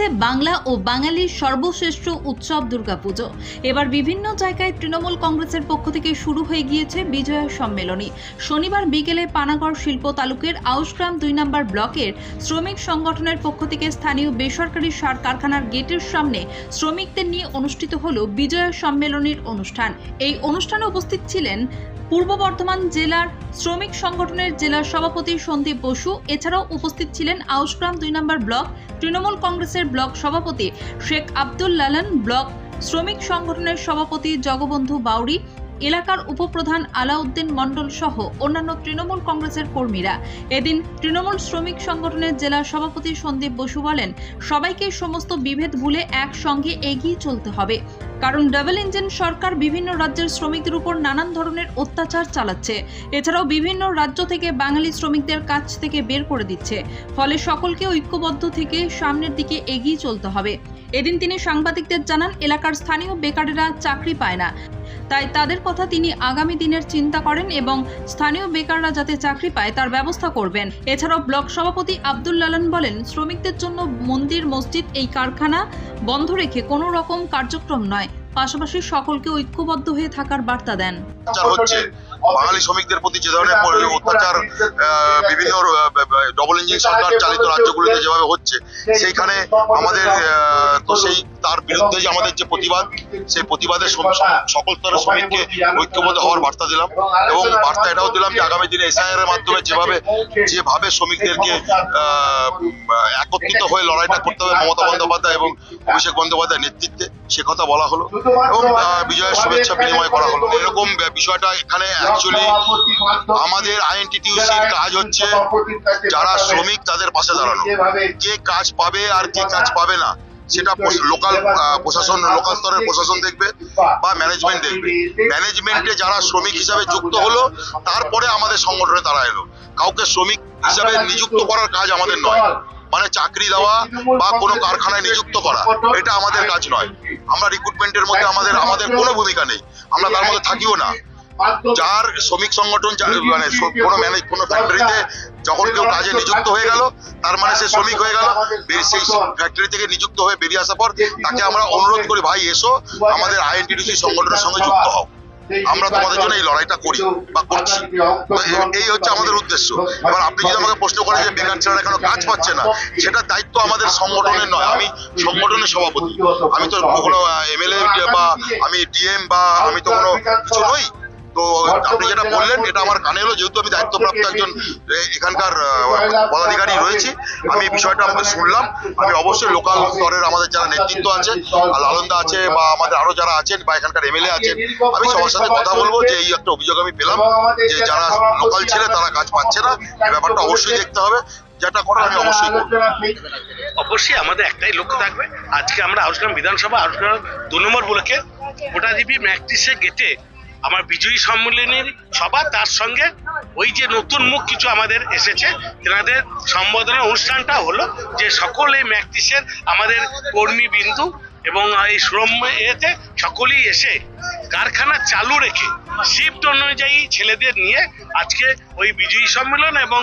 এসেছে বাংলা ও বাঙালির সর্বশ্রেষ্ঠ উৎসব দুর্গাপুজো। এবার বিভিন্ন জায়গায় তৃণমূল কংগ্রেসের পক্ষ থেকে শুরু হয়ে গিয়েছে বিজয়া সম্মেলনী। শনিবার বিকেলে পানাগড় শিল্প তালুকের আউশগ্রাম দুই নম্বর ব্লকের শ্রমিক সংগঠনের পক্ষ থেকে স্থানীয় বেসরকারি সার কারখানার গেটের সামনে শ্রমিকদের নিয়ে অনুষ্ঠিত হল বিজয়া সম্মেলনীর অনুষ্ঠান। এই অনুষ্ঠানে উপস্থিত ছিলেন পূর্ব বর্ধমান জেলার শ্রমিক সংগঠনের জেলা সভাপতি সন্দীপ বসু, এছাড়াও উপস্থিত ছিলেন আউশগ্রাম দুই নম্বর ব্লক তৃণমূল কংগ্রেসের ব্লক সভাপতি শেখ আব্দুল লালন, ব্লক শ্রমিক সংগঠনের সভাপতি জগবন্ধু বাউরি, এলাকার উপপ্রধান আলাউদ্দিন মণ্ডল সহ অন্যান্য তৃণমূল কংগ্রেসের কর্মীরা। এদিন তৃণমূল শ্রমিক সংগঠনের জেলা সভাপতি সন্দীপ বসু বলেন, সবাইকে সমস্ত বিভেদ ভুলে একসঙ্গে এগিয়ে চলতে হবে। কারণ ডাবল ইঞ্জিন সরকার বিভিন্ন রাজ্যের শ্রমিকদের উপর নানান ধরনের অত্যাচার চালাচ্ছে। এছাড়াও বিভিন্ন রাজ্য থেকে বাঙালি শ্রমিকদের কাছ থেকে বের করে দিচ্ছে। ফলে সকলকে ঐক্যবদ্ধ থেকে সামনের দিকে এগিয়ে চলতে হবে। এদিন তিনি সাংবাদিকদের জানান, এলাকার স্থানীয় বেকারেরা চাকরি পায় না। তাই তাদের কথা তিনি আগামী দিনের চিন্তা করেন এবং স্থানীয় বেকাররা যাতে চাকরি পায় তার ব্যবস্থা করবেন। এছাড়াও ব্লক সভাপতি আব্দুল লালন বলেন, শ্রমিকদের জন্য মন্দির, মসজিদ, এই কারখানা বন্ধ রেখে কোনো রকম কার্যক্রম নয়। পাশাপাশি সকলকে ঐক্যবদ্ধ হয়ে থাকার বার্তা দেন। হচ্ছে বাঙালি শ্রমিকদের প্রতি যে ধরনের অত্যাচার আহ, বিভিন্ন ডবল ইঞ্জিন সরকার চালিত রাজ্যগুলিতে যেভাবে হচ্ছে সেইখানে আমাদের আহ, তো সেই তার বিরুদ্ধে যে আমাদের যে প্রতিবাদ, সেই সম- সকল স্তরের শ্রমিককে ঐক্যবদ্ধ হওয়ার বার্তা দিলাম এবং বার্তা এটাও দিলাম যে আগামী দিনে এসআইআর এর মাধ্যমে যেভাবে যেভাবে শ্রমিকদেরকে একত্রিত হয়ে লড়াইটা করতে হবে মমতা বন্দ্যোপাধ্যায় এবং অভিষেক বন্দ্যোপাধ্যায়ের নেতৃত্বে, সে কথা বলা হলো এবং বিজয়ের শুভেচ্ছা বিনিময় করা হলো। এরকম বিষয়টা এখানে অ্যাকচুয়ালি আমাদের আইএনটিটিউসির কাজ হচ্ছে যারা শ্রমিক তাদের পাশে দাঁড়ানো। কে কাজ পাবে আর কে কাজ পাবে না। সেটা লোকাল প্রশাসন লোকাল স্তরের প্রশাসন দেখবে বা ম্যানেজমেন্ট দেখবে। ম্যানেজমেন্টে যারা শ্রমিক হিসাবে যুক্ত হলো, তারপরে আমাদের সংগঠনে তারা এলো। কাউকে শ্রমিক হিসাবে নিযুক্ত করার কাজ আমাদের নয়। মানে চাকরি দেওয়া বা কোনো কারখানায় নিযুক্ত করা, এটা আমাদের কাজ নয়। আমরা রিক্রুটমেন্টের মধ্যে আমাদের আমাদের কোনো ভূমিকা নেই। আমরা তার মধ্যে থাকিও না। যার শ্রমিক সংগঠন মানে কোনো ম্যানেজ কোনো ফ্যাক্টরিতে যখন কেউ কাজে নিযুক্ত হয়ে গেল তার মানে সে শ্রমিক হয়ে গেল। সেই ফ্যাক্টরি থেকে নিযুক্ত হয়ে বেরিয়ে আসার পর তাকে আমরা অনুরোধ করি ভাই এসো আমাদের আইএনটিডিসি সংগঠনের সঙ্গে যুক্ত হও। আমরা তোমাদের জন্য এই লড়াইটা করি বা করছি। এই হচ্ছে আমাদের উদ্দেশ্য। এবার আপনি যদি আমাকে প্রশ্ন করেন যে বেকার ছেলেরা কেন কাজ পাচ্ছে না সেটা দায়িত্ব আমাদের সংগঠনের নয় আমি সংগঠনের সভাপতি। আমি তো কোনো এমএলএ বা আমি ডিএম বা আমি তো কোনো কিছু নই। তো আপনি যেটা বললেন এটা আমার কানে এলো যেহেতু আমি দায়িত্বপ্রাপ্ত একজন এখানকার পদাধিকারী রয়েছি। আমি এই বিষয়টা আমাকে শুনলাম। আমি অবশ্যই লোকাল স্তরের আমাদের যারা নেতৃত্ব আছে আর লালনদা আছে বা আমাদের আরও যারা আছেন বা এখানকার এমএলএ আছেন আমি সবার সাথে কথা বলব যে এই একটা অভিযোগ আমি পেলাম যে যারা লোকাল ছেলে তারা কাজ পাচ্ছে না। এই ব্যাপারটা অবশ্যই দেখতে হবে। যেটা করার আমি অবশ্যই করব। অবশ্যই আমাদের একটাই লক্ষ্য থাকবে। আজকে আমরা আউসগ্রাম বিধানসভা আউসগ্রাম দু নম্বর ব্লকে ওটাজীবী ম্যাকটিসে গেটে আমার বিজয়ী সম্মেলনের সভা, তার সঙ্গে ওই যে নতুন মুখ কিছু আমাদের এসেছে, তেনাদের সম্বোধনা অনুষ্ঠানটা হলো যে সকল এই ম্যাকটিসের আমাদের কর্মী বিন্দু এবং এই শ্রম এতে সকলেই এসে কারখানা চালু রেখে শিফট অনুযায়ী ছেলেদের নিয়ে আজকে ওই বিজয়ী সম্মেলন এবং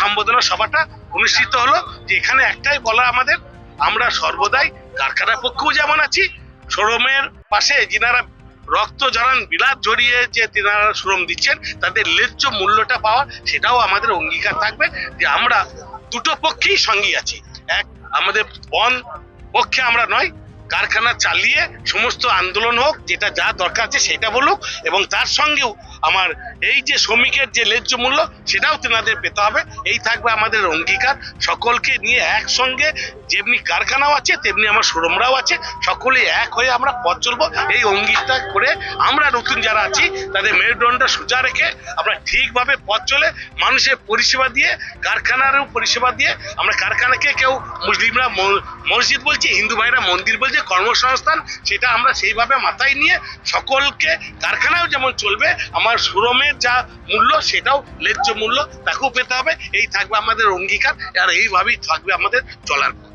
সম্বোধনা সভাটা অনুষ্ঠিত হলো, যে এখানে একটাই বলা আমাদের, আমরা সর্বদাই কারখানার পক্ষেও যেমন আছি, শ্রমের পাশে যিনারা রক্ত জড়ান বিলাপ জড়িয়ে যে তেনারা শ্রম দিচ্ছেন, তাদের ন্যায্য মূল্যটা পাওয়া, সেটাও আমাদের অঙ্গীকার থাকবে যে আমরা দুটো পক্ষেই সঙ্গী আছি। এক, আমাদের বন পক্ষে আমরা নয়, কারখানা চালিয়ে সমস্ত আন্দোলন হোক, যেটা যা দরকার আছে সেটা বলুক, এবং তার সঙ্গেও আমার এই যে শ্রমিকের যে ন্যায্য মূল্য, সেটাও তেনাদের পেতে হবে। এই থাকবে আমাদের অঙ্গীকার। সকলকে নিয়ে একসঙ্গে যেমনি কারখানাও আছে, তেমনি আমার শ্রমরাও আছে। সকলে এক হয়ে আমরা পথ চলবো। এই অঙ্গীকার করে আমরা নতুন যারা আছি, তাদের মেরুদণ্ডটা সোজা রেখে আমরা ঠিকভাবে পথ চলে, মানুষের পরিষেবা দিয়ে, কারখানারও পরিষেবা দিয়ে, আমরা কারখানাকে কেউ মুসলিমরা মসজিদ বলছে, হিন্দু ভাইরা মন্দির বলছে, কর্মসংস্থান, সেটা আমরা সেইভাবে মাথায় নিয়ে সকলকে, কারখানাও যেমন চলবে আমার শ্রমের যা মূল্য, সেটাও ন্যায্য মূল্য, তাকেও পেতে হবে এই থাকবে আমাদের অঙ্গীকার, আর এইভাবেই থাকবে আমাদের চলার পথ।